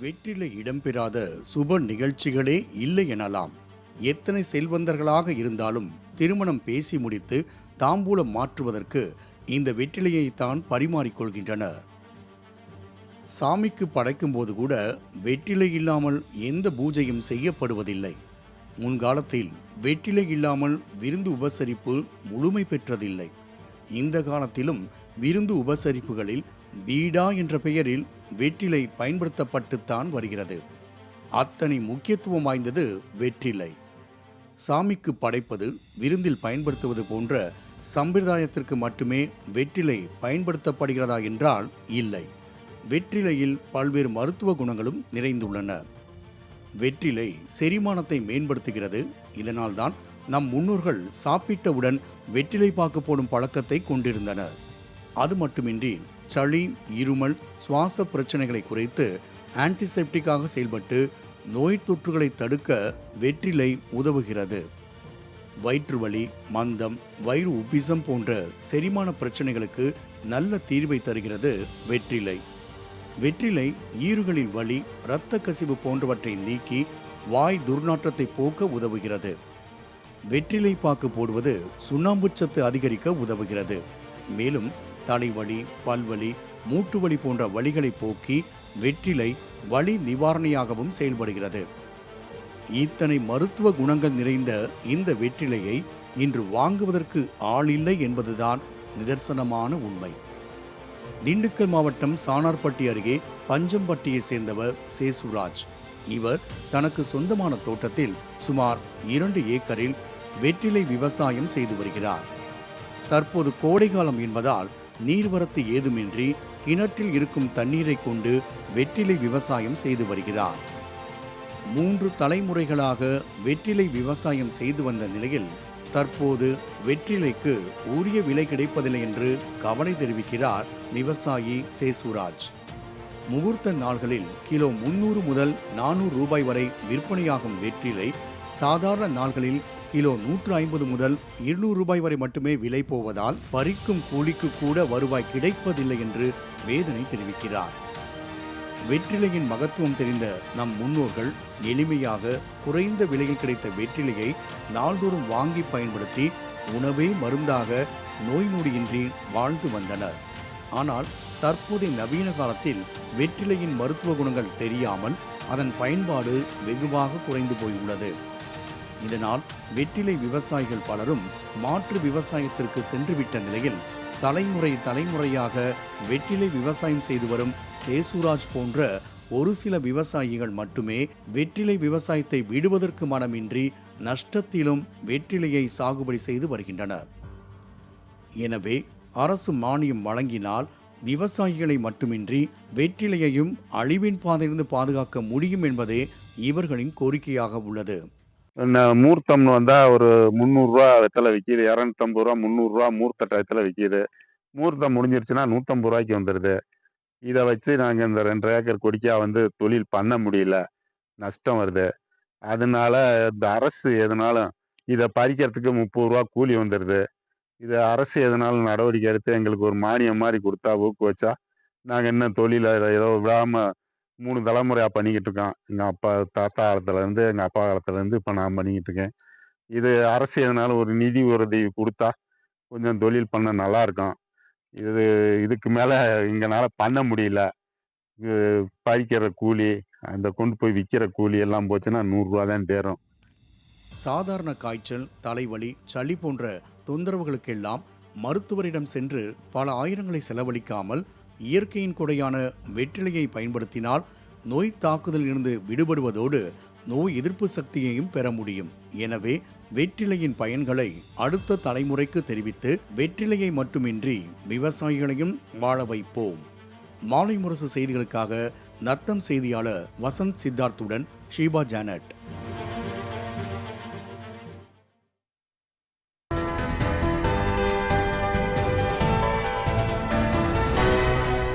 வெற்றிலை இடம்பெறாத சுப நிகழ்ச்சிகளே இல்லை எனலாம். எத்தனை செல்வந்தர்களாக இருந்தாலும் திருமணம் பேசி முடித்து தாம்பூலம் மாற்றுவதற்கு இந்த வெற்றிலையைத்தான் பரிமாறிக்கொள்கின்றனர். சாமிக்கு படைக்கும்போது கூட வெற்றிலை இல்லாமல் எந்த பூஜையும் செய்யப்படுவதில்லை. முன்காலத்தில் வெற்றிலை இல்லாமல் விருந்து உபசரிப்பு முழுமை பெற்றதில்லை. இந்த காலத்திலும் விருந்து உபசரிப்புகளில் பீடா என்ற பெயரில் வெற்றிலை பயன்படுத்தப்பட்டுத்தான் வருகிறது. அத்தனை முக்கியத்துவம் வாய்ந்தது வெற்றிலை. சாமிக்கு படைப்பது விருந்தில் பயன்படுத்துவது போன்ற சம்பிரதாயத்திற்கு மட்டுமே வெற்றிலை பயன்படுத்தப்படுகிறதா என்றால் இல்லை. வெற்றிலையில் பல்வேறு மருத்துவ குணங்களும் நிறைந்துள்ளன. வெற்றிலை செரிமானத்தை மேம்படுத்துகிறது. இதனால்தான் நம் முன்னோர்கள் சாப்பிட்டவுடன் வெற்றிலை பாக்கு போடும் பழக்கத்தை கொண்டிருந்தனர். அது மட்டுமின்றி சளி இருமல் சுவாச பிரச்சனைகளை குறைத்து ஆன்டிசெப்டிக்காக செயல்பட்டு நோய் தொற்றுகளை தடுக்க வெற்றிலை உதவுகிறது. வயிற்று வலி மந்தம் வயிறு உப்பிசம் போன்ற செரிமான பிரச்சனைகளுக்கு நல்ல தீர்வை தருகிறது வெற்றிலை. வெற்றிலை ஈறுகளில் வலி இரத்த கசிவு போன்றவற்றை நீக்கி வாய் துர்நாற்றத்தை போக்க உதவுகிறது. வெற்றிலை பாக்கு போடுவது சுண்ணாம்புச்சத்து அதிகரிக்க உதவுகிறது. மேலும் தலைவலி பல்வலி மூட்டு வலி போன்ற வழிகளை போக்கி வெற்றிலை வலி நிவாரணியாகவும் செயல்படுகிறது. இத்தனை மருத்துவ குணங்கள் நிறைந்த இந்த வெற்றிலையை இன்று வாங்குவதற்கு ஆள் இல்லை என்பதுதான் நிதர்சனமான உண்மை. திண்டுக்கல் மாவட்டம் சானார்பட்டி அருகே பஞ்சம்பட்டியை சேர்ந்தவர் சேசுராஜ். இவர் தனக்கு சொந்தமான தோட்டத்தில் சுமார் இரண்டு ஏக்கரில் வெற்றிலை விவசாயம் செய்து வருகிறார். தற்போது கோடைகாலம் என்பதால் நீர்வரத்து ஏதுமின்றி கிணற்றில் இருக்கும் தண்ணீரை கொண்டு வெற்றிலை விவசாயம் செய்து வருகிறார். மூன்று தலைமுறைகளாக வெற்றிலை விவசாயம் செய்து வந்த நிலையில் தற்போது வெற்றிலைக்கு உரிய விலை கிடைப்பதில்லை என்று கவலை தெரிவிக்கிறார் விவசாயி சேசுராஜ். முகூர்த்த நாள்களில் கிலோ முன்னூறு முதல் நானூறு ரூபாய் வரை விற்பனையாகும் வெற்றிலை சாதாரண நாள்களில் கிலோ நூற்று ஐம்பது முதல் இருநூறு ரூபாய் வரை மட்டுமே விலை போவதால் பறிக்கும் கூலிக்கு கூட வருவாய் கிடைப்பதில்லை என்று வேதனை தெரிவிக்கிறார். வெற்றிலையின் மகத்துவம் தெரிந்த நம் முன்னோர்கள் எளிமையாக குறைந்த விலையில் கிடைத்த வெற்றிலையை நாள்தோறும் வாங்கி பயன்படுத்தி உணவே மருந்தாக நோய் நொடியின்றி வாழ்ந்து வந்தனர். ஆனால் தற்போதைய நவீன காலத்தில் வெற்றிலையின் மருத்துவ குணங்கள் தெரியாமல் அதன் பயன்பாடு வெகுவாக குறைந்து போயுள்ளது. இதனால் வெற்றிலை விவசாயிகள் பலரும் மாற்று விவசாயத்திற்கு சென்றுவிட்ட நிலையில் தலைமுறை தலைமுறையாக வெற்றிலை விவசாயம் செய்து வரும் சேசுராஜ் போன்ற ஒரு சில விவசாயிகள் மட்டுமே வெற்றிலை விவசாயத்தை விடுவதற்கு மனமின்றி நஷ்டத்திலும் வெற்றிலையை சாகுபடி செய்து வருகின்றனர். எனவே அரசு மானியம் வழங்கினால் விவசாயிகளை மட்டுமின்றி வெற்றிலையையும் அழிவின் பாதையிலிருந்து பாதுகாக்க முடியும் என்பதே இவர்களின் கோரிக்கையாக உள்ளது. மூர்த்தம்னு வந்தா ஒரு முந்நூறுரூவா வெத்தலை விற்கிது இரநூத்தம்பது ரூபா முந்நூறுரூவா மூர்த்த டயத்தில் விற்கிது மூர்த்தம் முடிஞ்சிருச்சுன்னா நூற்றம்பது ரூபாய்க்கு வந்துடுது இதை வச்சு நாங்கள் இந்த ரெண்டு ஏக்கர் கொடிக்காக வந்து தொழில் பண்ண முடியல. நஷ்டம் வருது. அதனால இந்த அரசு எதனாலும் இதை பறிக்கிறதுக்கு முப்பது ரூபா கூலி வந்துடுது இது அரசு எதனாலும் நடவடிக்கை எடுத்து எங்களுக்கு ஒரு மானியம் மாதிரி கொடுத்தா ஊக்குவிச்சா நாங்கள் இன்னும் தொழிலை ஏதோ விடாமல் மூணு தலைமுறையாக பண்ணிக்கிட்டு இருக்கோம் எங்கள் அப்பா தாத்தா காலத்துலேருந்து எங்கள் அப்பா காலத்துலேருந்து இப்போ நான் பண்ணிக்கிட்டு இருக்கேன். இது அரசு எதனால ஒரு நிதி உதவி கொடுத்தா கொஞ்சம் தொழில் பண்ண நல்லா இருக்கும் இது இதுக்கு மேலே எங்களால் பண்ண முடியல. இது பறிக்கிற கூலி அந்த கொண்டு போய் விற்கிற கூலி எல்லாம் போச்சுன்னா நூறுரூவா தான் தேரும். சாதாரண காய்ச்சல் தலைவலி சளி போன்ற தொந்தரவுகளுக்கெல்லாம் மருத்துவரிடம் சென்று பல ஆயிரங்களை செலவழிக்காமல் இயற்கையின் கொடையான வெற்றிலையை பயன்படுத்தினால் நோய் தாக்குதலில் இருந்து விடுபடுவதோடு நோய் எதிர்ப்பு சக்தியையும் பெற முடியும். எனவே வெற்றிலையின் பயன்களை அடுத்த தலைமுறைக்கு தெரிவித்து வெற்றிலையை மட்டுமின்றி விவசாயிகளையும் வாழ வைப்போம். மாலை முரசு செய்திகளுக்காக நத்தம் செய்தியாளர் வசந்த் சித்தார்த்துடன் ஷீபா ஜானட்.